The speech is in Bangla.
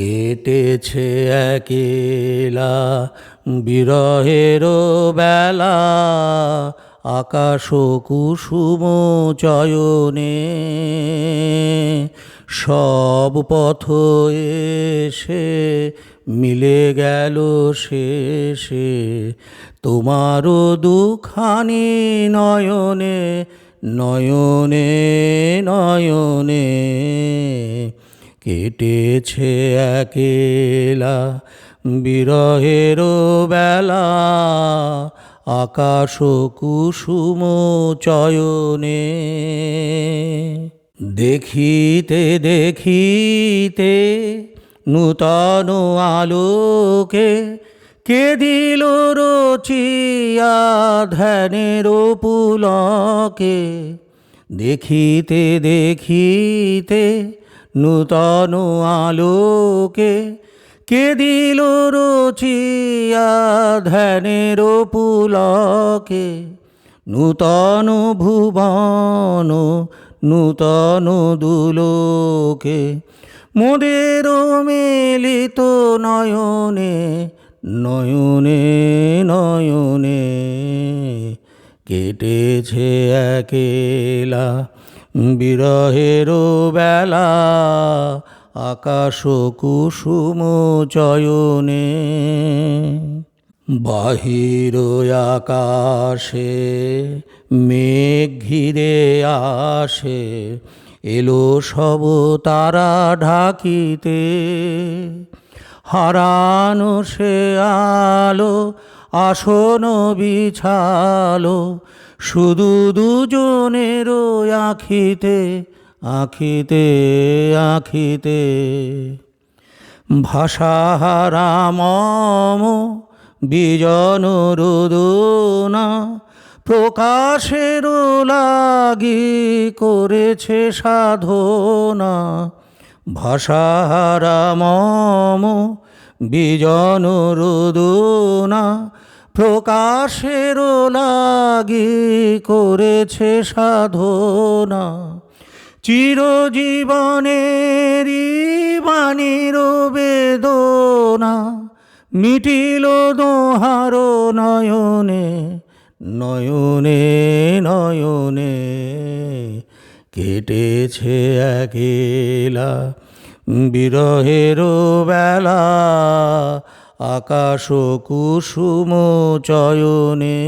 কেটেছে একেলা বিরহের বেলা আকাশ কুসুম চয়নে। সব পথ এসে মিলে গেল শেষে, তোমারও দুখানি নয়নে নয়নে নয়নে। কেটেছে একেলা বিরহের বেলা। আকাশ কুসুম চয়নে দেখিতে দেখিতে নূতন আলোকে কে দিল রচিয়া ধ্যানের পুলকে। দেখিতে দেখিতে নূতন আলোকে কে দিল রচিয়া ধ্যানের পুলকে? নূতন ভুবন, নূতন দুলোকে। মোদের মেলিত নয়নে নয়নে নয়নে। কেটেছে একেলা বিরহের বেলা আকাশ কুসুম চয়নে। বাহির আকাশে মেঘ ঘিরে আসে এলো সব তারা ঢাকিতে। হারানো সে আলো, আসন বিছালো, শুধু দুজনের আখিতে আখিতে আখিতে। ভাষাহারা মম, বিজন রোদনা প্রকাশের লাগি করেছে সাধনা। ভাষাহারা মম বিজন রোদনা প্রকাশের লাগি করেছে সাধনা। চিরজীবনের বাণীর বেদনা মিটিল দোহার নয়নে নয়নে নয়নে। কেটেছে একেলা বিরহের বেলা। আকাশ কুসুম চয়নে